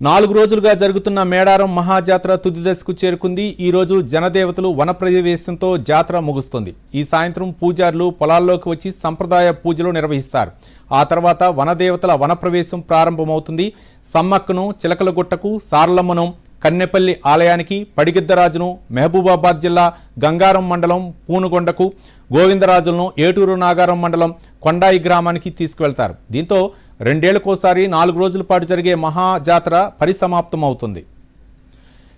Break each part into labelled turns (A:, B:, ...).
A: నాలుగు రోజులుగా జరుగుతున్న మేడారం మహాజాతర తుది దశకు చేరుకుంది. ఈ రోజు జనదేవతలు వన ప్రవేశంతో జాతర ముగుస్తుంది. ఈ సాయంత్రం పూజారులు పొలాల్లోకి వచ్చి సంప్రదాయ పూజలు నిర్వహిస్తారు. ఆ తర్వాత వనదేవతల వనప్రవేశం ప్రారంభమవుతుంది. సమ్మక్కను చిలకలగుట్టకు సారలమ్మను కన్నెపల్లి ఆలయానికి పడిగిద్దరాజును మహబూబాబాద్ జిల్లా గంగారం మండలం పూనుగొండకు గోవిందరాజులను ఏటూరు నాగారం మండలం కొండాయి గ్రామానికి తీసుకువెళ్తారు. దీంతో రెండేళ్ళకోసారి నాలుగు రోజుల పాటు జరిగే మహాజాతర పరిసమాప్తమవుతుంది.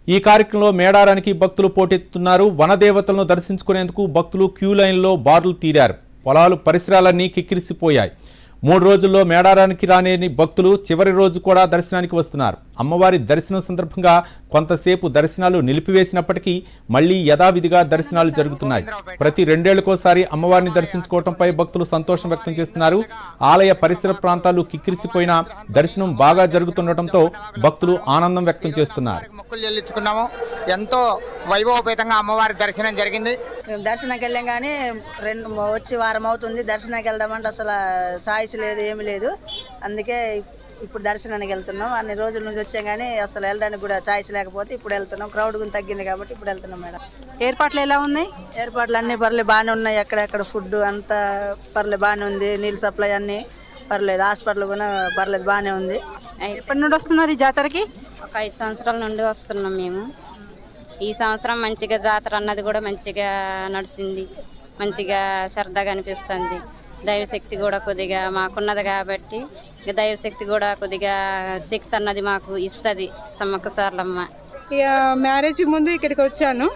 A: ఈ కార్యక్రమంలో మేడారానికి భక్తులు పోటెత్తున్నారు వనదేవతలను దర్శించుకునేందుకు భక్తులు క్యూ లైన్లో బార్లు తీరారు. పొలాలు పరిసరాలన్నీ కిక్కిరిసిపోయాయి. మూడు రోజుల్లో మేడారానికి రానేని భక్తులు చివరి రోజు కూడా దర్శనానికి వస్తున్నారు. అమ్మవారి దర్శనం సందర్భంగా కొంతసేపు దర్శనాలు నిలిపివేసినప్పటికీ మళ్ళీ యథావిధిగా దర్శనాలు జరుగుతున్నాయి. ప్రతి రెండేళ్ళకోసారి అమ్మవారిని దర్శించుకోవడంపై భక్తులు సంతోషం వ్యక్తం చేస్తున్నారు. ఆలయ పరిసర ప్రాంతాలు కిక్కిరిసిపోయినా దర్శనం బాగా జరుగుతుండటంతో భక్తులు ఆనందం వ్యక్తం చేస్తున్నారు.
B: ఎంతో వైభవపేతంగా అమ్మవారి దర్శనం జరిగింది.
C: మేము దర్శనానికి వెళ్ళాం కానీ రెండు వచ్చి వారం అవుతుంది. దర్శనానికి వెళ్దామంటే అసలు సాయిస్ లేదు ఏమి లేదు. అందుకే ఇప్పుడు దర్శనానికి వెళ్తున్నాం. అన్ని రోజుల నుంచి వచ్చాం కానీ అసలు వెళ్ళడానికి కూడా ఛాయిస్ లేకపోతే ఇప్పుడు వెళ్తున్నాం. క్రౌడ్ కూడా తగ్గింది కాబట్టి ఇప్పుడు వెళ్తున్నాం మేడం.
D: ఏర్పాట్లు ఎలా ఉన్నాయి?
C: ఏర్పాట్లు అన్నీ పర్లేదు బాగానే ఉన్నాయి. ఎక్కడెక్కడ ఫుడ్ అంతా పర్లేదు బాగానే ఉంది. నీళ్ళు సప్లై అన్నీ పర్లేదు. హాస్పిటల్ కూడా పర్లేదు బాగానే ఉంది.
D: ఎప్పటి నుండి వస్తున్నారు ఈ జాతరకి?
E: ఒక ఐదు సంవత్సరాల నుండి వస్తున్నాం మేము. ఈ సంవత్సరం మంచిగా జాతర అన్నది కూడా మంచిగా నడిచింది. మంచిగా సరదాగా అనిపిస్తుంది. దైవశక్తి కూడా కొద్దిగా మాకున్నది కాబట్టి ఇక దైవశక్తి కూడా కొద్దిగా శక్తి అన్నది మాకు ఇస్తుంది సమ్మక్క సార్లమ్మ.
F: ఇక మ్యారేజ్ ముందు ఇక్కడికి వచ్చాను.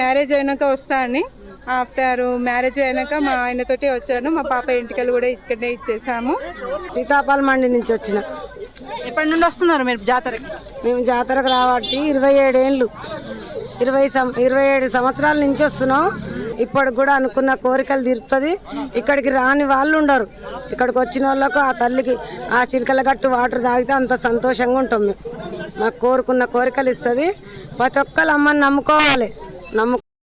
F: మ్యారేజ్ అయినాక వస్తా అని. ఆఫ్టర్ మ్యారేజ్ అయినాక మా ఆయనతోటి వచ్చాను. మా పాప ఇంటికలు కూడా ఇక్కడనే ఇచ్చేసాము.
G: సీతాఫల మండి నుంచి వచ్చిన.
D: ఎప్పటి నుండి వస్తున్నారు మీరు జాతరకి?
G: మేము జాతరకు రాబట్టి ఇరవై ఏడేళ్ళు ఇరవై సం ఇరవై ఏడు సంవత్సరాల నుంచి వస్తున్నాం. ఇప్పటికి కూడా అనుకున్న కోరికలు తీరుతుంది. ఇక్కడికి రాని వాళ్ళు ఉండరు. ఇక్కడికి వచ్చిన వాళ్ళకు ఆ తల్లికి ఆ చిలకల గట్టు వాటర్ తాగితే అంత సంతోషంగా ఉంటాం మేము. మాకు కోరుకున్న కోరికలు ఇస్తుంది. ప్రతి ఒక్కరు అమ్మని నమ్ముకోవాలి. నమ్ము